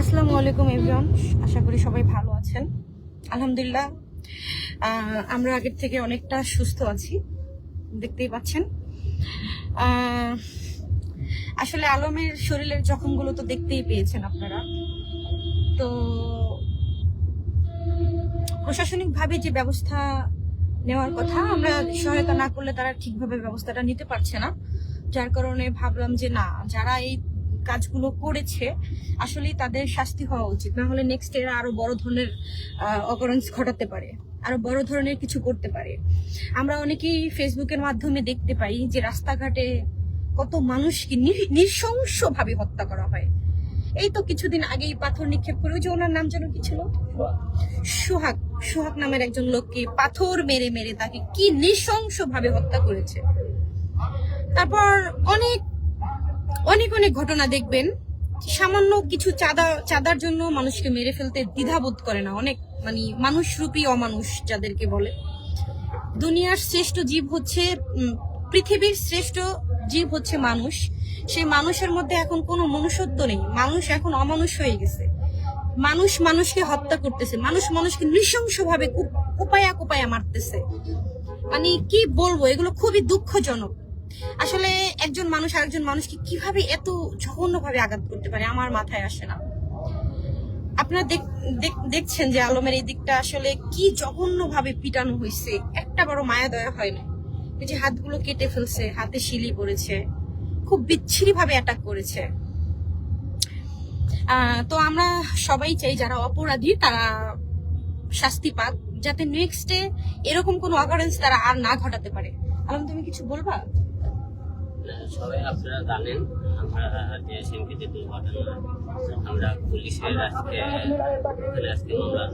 আসসালামু আলাইকুম, এভরিওয়ান। আশা করি সবাই ভালো আছেন। আলহামদুলিল্লাহ আমরা আগের থেকে অনেকটা সুস্থ আছি। দেখতেই পাচ্ছেন। আসলে আলমের শরীরের জখমগুলো তো দেখতেই পেয়েছেন আপনারা। তো প্রশাসনিকভাবে যে ব্যবস্থা নেওয়ার কথা, আমরা সহায়তা না করলে তারা ঠিকভাবে ব্যবস্থাটা নিতে পারছে না। যার কারণে ভাবলাম যে না, যারা এই কাজগুলো করেছে আসলেই তাদের শাস্তি হওয়া উচিত। না হলে নেক্সট এরা আরও বড় ধরনের অকারেন্স ঘটাতে পারে আরও বড় ধরনের কিছু করতে পারে। আমরা অনেকেই ফেসবুকের মাধ্যমে দেখতে পাই যে রাস্তাঘাটে কত মানুষকে নৃশংস ভাবে হত্যা করা হয়। এই তো কিছুদিন আগেই পাথর নিক্ষেপ করে ওই যে ওনার নাম যেন কি ছিল? সোহাগ। সোহাগ। নামের একজন লোককে পাথর মেরে মেরে তাকে কি নৃশংস ভাবে হত্যা করেছে। তারপর অনেক অনেক অনেক ঘটনা দেখবেন। সামান্য কিছু চাঁদা, চাঁদার জন্য মানুষকে মেরে ফেলতে দ্বিধাবোধ করে না। অনেক মানে মানুষরূপী অমানুষ যাদেরকে বলে। দুনিয়ার শ্রেষ্ঠ জীব হচ্ছে পৃথিবীর শ্রেষ্ঠ জীব হচ্ছে মানুষ। সেই মানুষের মধ্যে এখন কোনো মনুষ্যত্ব নেই। মানুষ এখন অমানুষ হয়ে গেছে। মানুষ মানুষকে হত্যা করতেছে। মানুষ মানুষকে নৃশংসভাবে কুপায়া কুপায়া মারতেছে। মানে কি বলব? এগুলো খুবই দুঃখজনক। আসলে একজন মানুষ আরেকজন মানুষকে কীভাবে এত জঘন্য ভাবে আঘাত করতে পারে আমার মাথায় আসে না। আপনারা দেখ- দেখ- দেখছেন যে আলমের এই দিকটা আসলে কি জঘন্য ভাবে পিটানো হয়েছে একটা বড় মায়া দয়া হয় না। যে হাতগুলো কেটে ফেলছে, হাতে শিলি পড়েছে, খুব বিচ্ছিরি ভাবে অ্যাটাক করেছে তো আমরা সবাই চাই যারা অপরাধী তারা শাস্তি পাক, যাতে নেক্সটে এরকম কোনো অকারেন্স তারা আর না ঘটাতে পারে। আলম, তুমি কিছু বলবা? সবাই আপনারা জানেন, আমরা যে সিমকিতে দুর্ঘটনা আমরা পুলিশের আজকে, এখানে আজকে মামলা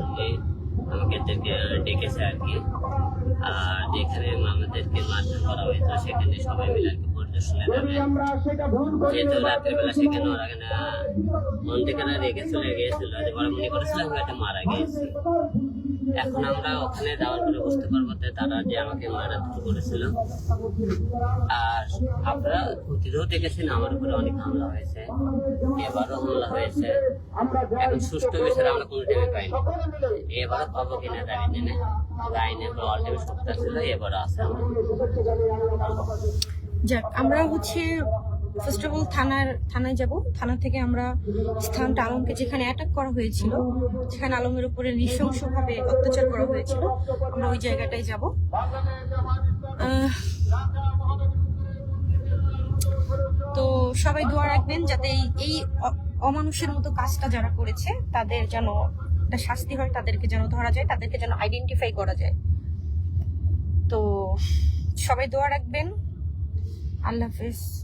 আমাদেরকে ডেকেছে আর কি। আর যেখানে আমাদেরকে মারধর করা হয়েছে সেখানে সবাই মিলে আর কি রাত্রিবেলা সেখানে ওরা মন থেকে না রেখে চলে গিয়েছিল? যে ওরা মনে করেছিল হয়তো মারা গিয়েছি। এখন আমরা ওখানে যাওয়ার পরে বুঝতে পারব যে তারা যে আমাকে মারা মারাধর করেছিল। আর আপনারা অতীতেও দেখেছেন আমার উপরে অনেক হামলা হয়েছে। এবারও হামলা হয়েছে। এখন সুষ্ঠু বিচার আমরা কোনো টাইমে পাইনি। এবারও পাবো কিনা জানি না। আইনে পাওয়ার টাইমে সপ্তাহ ছিল এবারও আছে আমার। যাক, আমরা হচ্ছে ফার্স্ট অফ অল থানার, থানায় যাব। থানা থেকে আমরা স্থানটা আলমকে যেখানে অ্যাটাক করা হয়েছিল যেখানে আলমের উপরে নৃশংসভাবে অত্যাচার করা হয়েছিল, আমরা ওই জায়গাটায় যাব। তো সবাই দোয়া রাখবেন যাতে এই- অমানুষের মতো কাজটা যারা করেছে, তাদের যেন একটা শাস্তি হয়, তাদেরকে যেন ধরা যায়, তাদেরকে যেন আইডেন্টিফাই করা যায়। তো সবাই দোয়া রাখবেন। আল্লাহ হাফিজ